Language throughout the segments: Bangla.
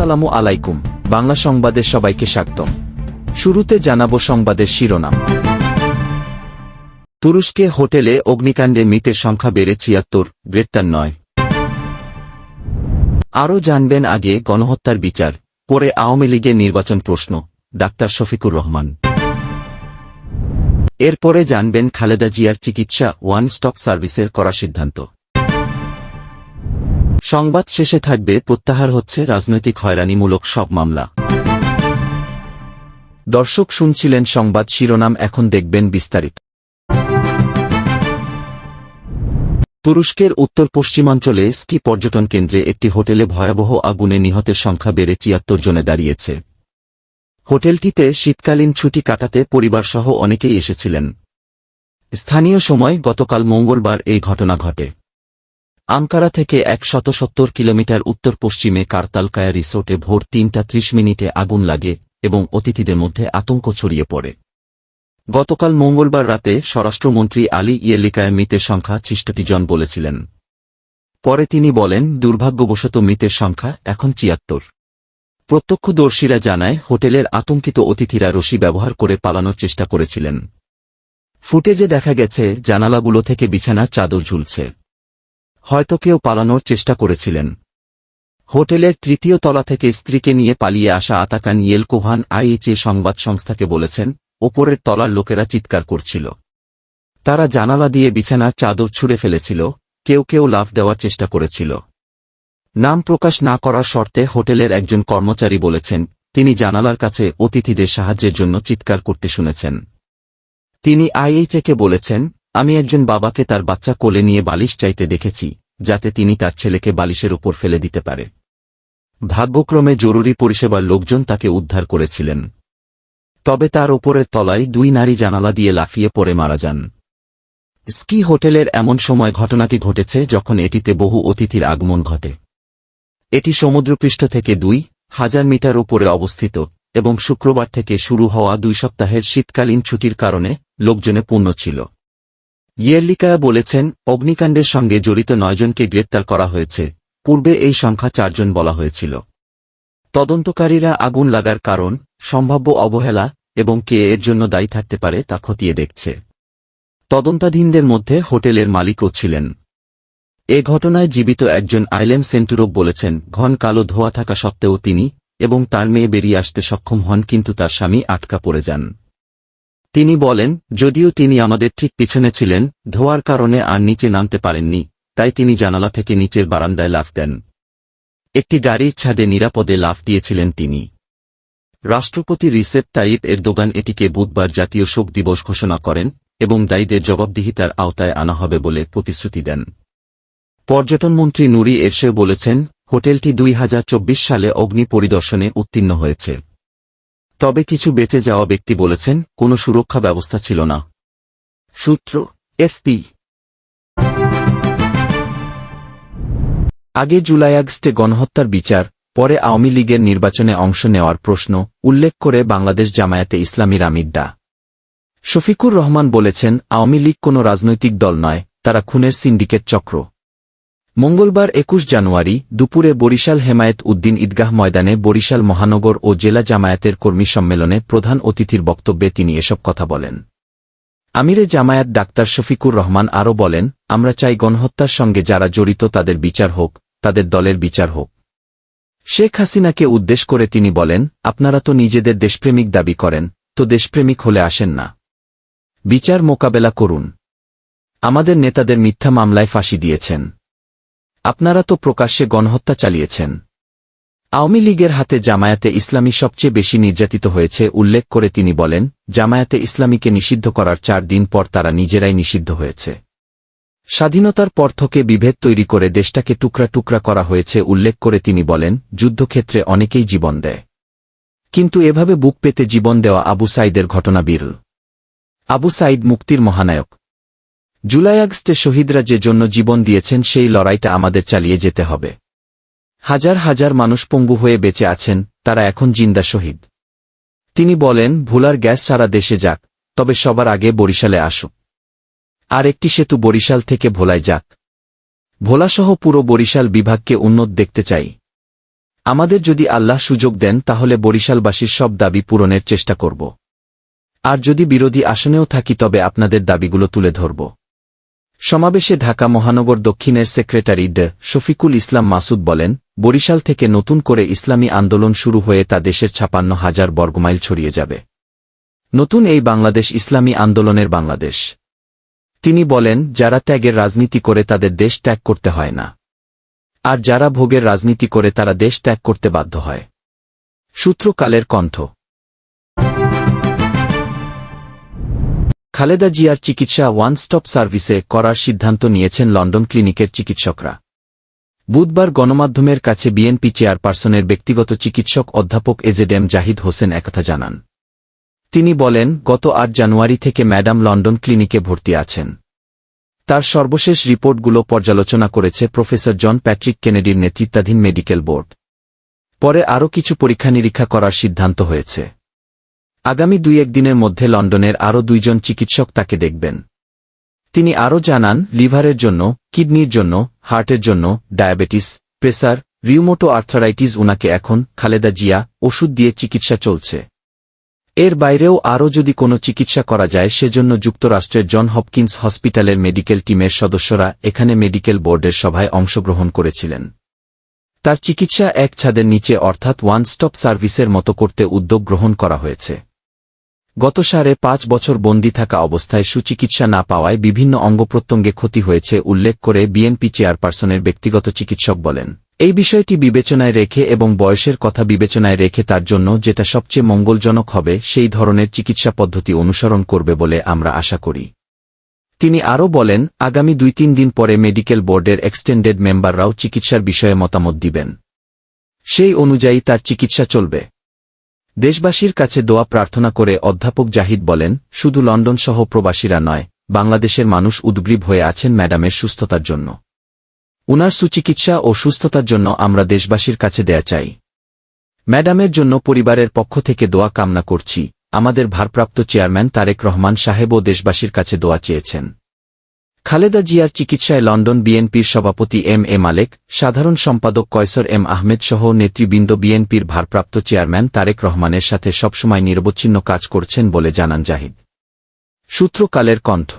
আসসালামু আলাইকুম, বাংলা সংবাদের সবাইকে স্বাগতম। শুরুতে জানাব সংবাদের শিরোনাম। তুরস্কে হোটেলে অগ্নিকাণ্ডে মৃতের সংখ্যা বেড়ে ছিয়াত্তর, গ্রেপ্তার নয়। আরও জানবেন আগে গণহত্যার বিচার, পরে আওয়ামী লীগের নির্বাচন প্রশ্ন, ডাক্তার শফিকুর রহমান। এরপরে জানবেন খালেদা জিয়ার চিকিৎসা ওয়ান স্টপ সার্ভিসের করা সিদ্ধান্ত। সংবাদ শেষে থাকবে, প্রত্যাহার হচ্ছে রাজনৈতিক হয়রানিমূলক সব মামলা। দর্শক শুনছিলেন সংবাদ শিরোনাম, এখন দেখবেন বিস্তারিত। তুরস্কের উত্তর পশ্চিমাঞ্চলে স্কি পর্যটন কেন্দ্রে একটি হোটেলে ভয়াবহ আগুনে নিহতের সংখ্যা বেড়ে তিয়াত্তর জনে দাঁড়িয়েছে। হোটেলটিতে শীতকালীন ছুটি কাটাতে পরিবারসহ অনেকেই এসেছিলেন। স্থানীয় সময় গতকাল মঙ্গলবার এই ঘটনা ঘটে। আঙ্কারা থেকে এক শত সত্তর কিলোমিটার উত্তর পশ্চিমে কারতালকায়া রিসোর্টে ভোর তিনটা ত্রিশ মিনিটে আগুন লাগে এবং অতিথিদের মধ্যে আতঙ্ক ছড়িয়ে পড়ে। গতকাল মঙ্গলবার রাতে স্বরাষ্ট্রমন্ত্রী আলী ইয়েলিকায় মৃতের সংখ্যা ছিষ্টটি জন বলেছিলেন। পরে তিনি বলেন, দুর্ভাগ্যবশত মৃতের সংখ্যা এখন ছিয়াত্তর। প্রত্যক্ষদর্শীরা জানায়, হোটেলের আতঙ্কিত অতিথিরা রশি ব্যবহার করে পালানোর চেষ্টা করেছিলেন। ফুটেজে দেখা গেছে, জানালাগুলো থেকে বিছানার চাদর ঝুলছে। হয়তো কেউ পালানোর চেষ্টা করেছিলেন। হোটেলের তৃতীয় তলা থেকে স্ত্রীকে নিয়ে পালিয়ে আসা আতাকান ইয়েলকোভান আইএচএ সংবাদ সংস্থাকে বলেছেন, ওপরের তলার লোকেরা চিৎকার করছিল। তারা জানালা দিয়ে বিছানার চাদর ছুঁড়ে ফেলেছিল, কেউ কেউ লাফ দেওয়ার চেষ্টা করেছিল। নাম প্রকাশ না করার শর্তে হোটেলের একজন কর্মচারী বলেছেন, তিনি জানালার কাছে অতিথিদের সাহায্যের জন্য চিৎকার করতে শুনেছেন। তিনি আইএইচএকে বলেছেন আমি একজন বাবাকে তার বাচ্চা কোলে নিয়ে বালিশ চাইতে দেখেছি, যাতে তিনি তার ছেলেকে বালিশের উপর ফেলে দিতে পারে। ভাগ্যক্রমে জরুরি পরিষেবার লোকজন তাকে উদ্ধার করেছিলেন। তবে তার ওপরের তলায় দুই নারী জানালা দিয়ে লাফিয়ে পড়ে মারা যান। স্কি হোটেলের এমন সময় ঘটনাটি ঘটেছে যখন এটিতে বহু অতিথির আগমন ঘটে। এটি সমুদ্রপৃষ্ঠ থেকে দুই হাজার মিটার উপরে অবস্থিত এবং শুক্রবার থেকে শুরু হওয়া দুই সপ্তাহের শীতকালীন ছুটির কারণে লোকজনে পূর্ণ ছিল। ইয়েল্লিকায়া বলেছেন, অগ্নিকাণ্ডের সঙ্গে জড়িত নয়জনকে গ্রেপ্তার করা হয়েছে। পূর্বে এই সংখ্যা চারজন বলা হয়েছিল। তদন্তকারীরা আগুন লাগার কারণ, সম্ভাব্য অবহেলা, এবং কে এর জন্য দায়ী থাকতে পারে তা খতিয়ে দেখছে। তদন্তাধীনদের মধ্যে হোটেলের মালিকও ছিলেন। এ ঘটনায় জীবিত একজন আইলেম সেন্টুরোভ বলেছেন, ঘন কালো ধোয়া থাকা সত্ত্বেও তিনি এবং তার মেয়ে বেরিয়ে আসতে সক্ষম হন কিন্তু তার স্বামী আটকা পড়ে যান। তিনি বলেন, যদিও তিনি আমাদের ঠিক পিছনে ছিলেন, ধোয়ার কারণে আর নিচে নামতে পারেননি, তাই তিনি জানালা থেকে নিচের বারান্দায় লাফ দেন। একটি গাড়ির ছাদে নিরাপদে লাফ দিয়েছিলেন তিনি। রাষ্ট্রপতি রিসেপ তাইপ এরদোগান এটিকে বুধবার জাতীয় শোক দিবস ঘোষণা করেন এবং দায়ীদের জবাবদিহিতার আওতায় আনা হবে বলে প্রতিশ্রুতি দেন। পর্যটনমন্ত্রী নুরি এরশে বলেছেন, হোটেলটি দুই হাজার চব্বিশ সালে অগ্নি পরিদর্শনে উত্তীর্ণ হয়েছে। তবে কিছু বেঁচে যাওয়া ব্যক্তি বলেছেন, কোনো সুরক্ষা ব্যবস্থা ছিল না। সূত্র, এফপি। আগে জুলাই আগস্টে গণহত্যার বিচার, পরে আওয়ামী লীগের নির্বাচনে অংশ নেওয়ার প্রশ্ন, উল্লেখ করে বাংলাদেশ জামায়াতে ইসলামীর আমির ডা শফিকুর রহমান বলেছেন, আওয়ামী লীগ কোনো রাজনৈতিক দল নয়, তারা খুনের সিন্ডিকেট চক্র। মঙ্গলবার একুশ জানুয়ারি দুপুরে বরিশাল হেমায়েত উদ্দিন ঈদগাহ ময়দানে বরিশাল মহানগর ও জেলা জামায়াতের কর্মী সম্মেলনে প্রধান অতিথির বক্তব্যে তিনি এসব কথা বলেন। আমিরে জামায়াত ডাক্তার শফিকুর রহমান আরও বলেন, আমরা চাই গণহত্যার সঙ্গে যারা জড়িত তাদের বিচার হোক, তাদের দলের বিচার হোক। শেখ হাসিনাকে উদ্দেশ করে তিনি বলেন, আপনারা তো নিজেদের দেশপ্রেমিক দাবি করেন, তো দেশপ্রেমিক হলে আসেন না। বিচার মোকাবেলা করুন। আমাদের নেতাদের মিথ্যা মামলায় ফাঁসি দিয়েছেন। আপনারা তো প্রকাশ্যে গণহত্যা চালিয়েছেন। আওয়ামী লীগের হাতে জামায়াতে ইসলামী সবচেয়ে বেশি নির্যাতিত হয়েছে উল্লেখ করে তিনি বলেন, জামায়াতে ইসলামীকে নিষিদ্ধ করার চার দিন পর তারা নিজেরাই নিষিদ্ধ হয়েছে। স্বাধীনতার পর থেকে বিভেদ তৈরি করে দেশটাকে টুকরা টুকরা করা হয়েছে উল্লেখ করে তিনি বলেন, যুদ্ধক্ষেত্রে অনেকেই জীবন দেয়। কিন্তু এভাবে বুক পেতে জীবন দেওয়া আবু সাইদের ঘটনা বিরল। আবু সাইদ মুক্তির মহানায়ক। জুলাই আগস্টে শহীদরা যে জন্য জীবন দিয়েছেন সেই লড়াইটা আমাদের চালিয়ে যেতে হবে। হাজার হাজার মানুষ পঙ্গু হয়ে বেঁচে আছেন, তারা এখন জিন্দা শহীদ। তিনি বলেন, ভোলার গ্যাস সারা দেশে যাক, তবে সবার আগে বরিশালে আসুক। আর একটি সেতু বরিশাল থেকে ভোলায় যাক। ভোলাসহ পুরো বরিশাল বিভাগকে উন্নত দেখতে চাই। আমাদের যদি আল্লাহ সুযোগ দেন, তাহলে বরিশালবাসীর সব দাবি পূরণের চেষ্টা করব। আর যদি বিরোধী আসনেও থাকি, তবে আপনাদের দাবিগুলো তুলে ধরব। সমাবেশে ঢাকা মহানগর দক্ষিণের সেক্রেটারি ড শফিকুল ইসলাম মাসুদ বলেন, বরিশাল থেকে নতুন করে ইসলামী আন্দোলন শুরু হয়ে তা দেশের ছাপান্ন হাজার বর্গমাইল ছড়িয়ে যাবে। নতুন এই বাংলাদেশ ইসলামী আন্দোলনের বাংলাদেশ। তিনি বলেন, যারা ত্যাগের রাজনীতি করে তাদের দেশ ত্যাগ করতে হয় না। আর যারা ভোগের রাজনীতি করে তারা দেশ ত্যাগ করতে বাধ্য হয়। সূত্রকালের কণ্ঠ খালেদা জিয়ার চিকিৎসা ওয়ান স্টপ সার্ভিসে করার সিদ্ধান্ত নিয়েছেন লন্ডন ক্লিনিকের চিকিৎসকরা। বুধবার গণমাধ্যমের কাছে বিএনপি চেয়ারপারসনের ব্যক্তিগত চিকিৎসক অধ্যাপক এজেডেম জাহিদ হোসেন একথা জানান। তিনি বলেন, গত আট জানুয়ারি থেকে ম্যাডাম লন্ডন ক্লিনিকে ভর্তি আছেন। তার সর্বশেষ রিপোর্টগুলো পর্যালোচনা করেছে প্রফেসর জন প্যাট্রিক কেনেডির নেতৃত্বাধীন মেডিকেল বোর্ড। পরে আরও কিছু পরীক্ষা নিরীক্ষা করার সিদ্ধান্ত হয়েছে। আগামী দুই একদিনের মধ্যে লন্ডনের আরও দুইজন চিকিৎসক তাকে দেখবেন। তিনি আরও জানান, লিভারের জন্য, কিডনির জন্য, হার্টের জন্য, ডায়াবেটিস, প্রেসার রিউমোটো আর্থারাইটিস উনাকে এখন খালেদা জিয়া ওষুধ দিয়ে চিকিৎসা চলছে। এর বাইরেও আরও যদি কোনো চিকিৎসা করা যায়, সেজন্য যুক্তরাষ্ট্রের জন হপকিন্স হসপিটালের মেডিকেল টিমের সদস্যরা এখানে মেডিকেল বোর্ডের সভায় অংশগ্রহণ করেছিলেন। তার চিকিৎসা এক ছাদের নিচে অর্থাৎ ওয়ান স্টপ সার্ভিসের মতো করতে উদ্যোগ গ্রহণ করা হয়েছে। গত সাড়ে পাঁচ বছর বন্দী থাকা অবস্থায় সুচিকিৎসা না পাওয়ায় বিভিন্ন অঙ্গপ্রত্যঙ্গে ক্ষতি হয়েছে উল্লেখ করে বিএনপি চেয়ারপারসনের ব্যক্তিগত চিকিৎসক বলেন। এই বিষয়টি বিবেচনায় রেখে এবং বয়সের কথা বিবেচনায় রেখে তার জন্য যেটা সবচেয়ে মঙ্গলজনক হবে, সেই ধরনের চিকিৎসা পদ্ধতি অনুসরণ করবে বলে আমরা আশা করি। তিনি আরও বলেন, আগামী দুই তিন দিন পরে মেডিকেল বোর্ডের এক্সটেন্ডেড মেম্বাররাও চিকিৎসার বিষয়ে মতামত দিবেন। সেই অনুযায়ী তার চিকিৎসা চলবে। দেশবাসীর কাছে দোয়া প্রার্থনা করে অধ্যাপক জাহিদ বলেন, শুধু লন্ডন সহ প্রবাসীরা নয়, বাংলাদেশের মানুষ উদ্গ্রীব হয়ে আছেন ম্যাডামের সুস্থতার জন্য। উনার সুচিকিৎসা ও সুস্থতার জন্য আমরা দেশবাসীর কাছে দেয়া চাই। ম্যাডামের জন্য পরিবারের পক্ষ থেকে দোয়া কামনা করছি। আমাদের ভারপ্রাপ্ত চেয়ারম্যান তারেক রহমান সাহেবও দেশবাসীর কাছে দোয়া চেয়েছেন। খালেদা জিয়ার চিকিৎসায় লন্ডন বিএনপির সভাপতি এম এ মালেক, সাধারণ সম্পাদক কয়সর এম আহমেদ সহ নেতৃবৃন্দ বিএনপির ভারপ্রাপ্ত চেয়ারম্যান তারেক রহমানের সাথে সবসময় নিরবচ্ছিন্ন কাজ করছেন বলে জানান জাহিদ। সূত্রকালের কণ্ঠ।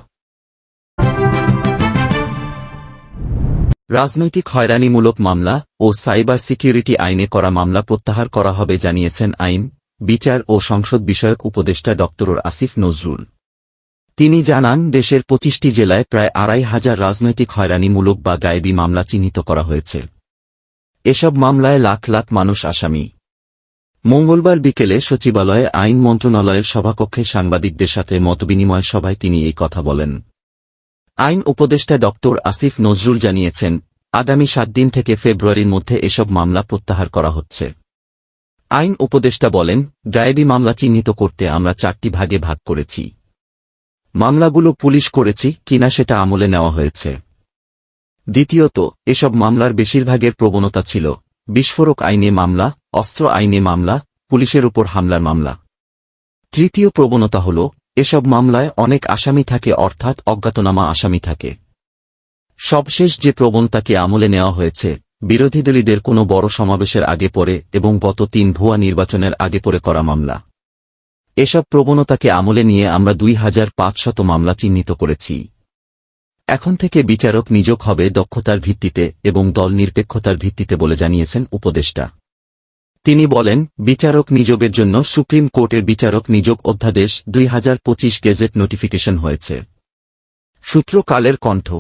রাজনৈতিক হয়রানিমূলক মামলা ও সাইবার সিকিউরিটি আইনে করা মামলা প্রত্যাহার করা হবে জানিয়েছেন আইন, বিচার ও সংসদ বিষয়ক উপদেষ্টা ড আসিফ নজরুল। তিনি জানান, দেশের পঁচিশটি জেলায় প্রায় আড়াই হাজার রাজনৈতিক হয়রানিমূলক বা গায়েবী মামলা চিহ্নিত করা হয়েছে। এসব মামলায় লাখ লাখ মানুষ আসামি। মঙ্গলবার বিকেলে সচিবালয়ে আইন মন্ত্রণালয়ের সভাকক্ষে সাংবাদিকদের সাথে মতবিনিময় সভায় তিনি এই কথা বলেন। আইন উপদেষ্টা ড আসিফ নজরুল জানিয়েছেন, আগামী সাত দিন থেকে ফেব্রুয়ারির মধ্যে এসব মামলা প্রত্যাহার করা হচ্ছে। আইন উপদেষ্টা বলেন, গায়েবী মামলা চিহ্নিত করতে আমরা চারটি ভাগে ভাগ করেছি। মামলাগুলো পুলিশ করেছি কিনা সেটা আমলে নেওয়া হয়েছে। দ্বিতীয়ত, এসব মামলার বেশিরভাগের প্রবণতা ছিল, বিস্ফোরক আইনে মামলা, অস্ত্র আইনে মামলা, পুলিশের উপর হামলার মামলা। তৃতীয় প্রবণতা হল, এসব মামলায় অনেক আসামি থাকে অর্থাৎ অজ্ঞাতনামা আসামি থাকে। সবশেষ যে প্রবণতাকে আমলে নেওয়া হয়েছে, বিরোধী দলীদের কোনো বড় সমাবেশের আগে পরে এবং গত তিন ভুয়া নির্বাচনের আগে পরে করা মামলা। এসব প্রবণতাকে আমলে নিয়ে আমরা দুই হাজার পাঁচশত মামলা চিহ্নিত করেছি। এখন থেকে বিচারক নিযোগ হবে দক্ষতার ভিত্তিতে এবং দল নিরপেক্ষতার ভিত্তিতে বলে জানিয়েছেন উপদেষ্টা। তিনি বলেন, বিচারক নিযোগের জন্য সুপ্রিম কোর্টের বিচারক নিযোগ অধ্যাদেশ দুই হাজার পঁচিশ গেজেট নোটিফিকেশন হয়েছে। সূত্রকালের কণ্ঠ।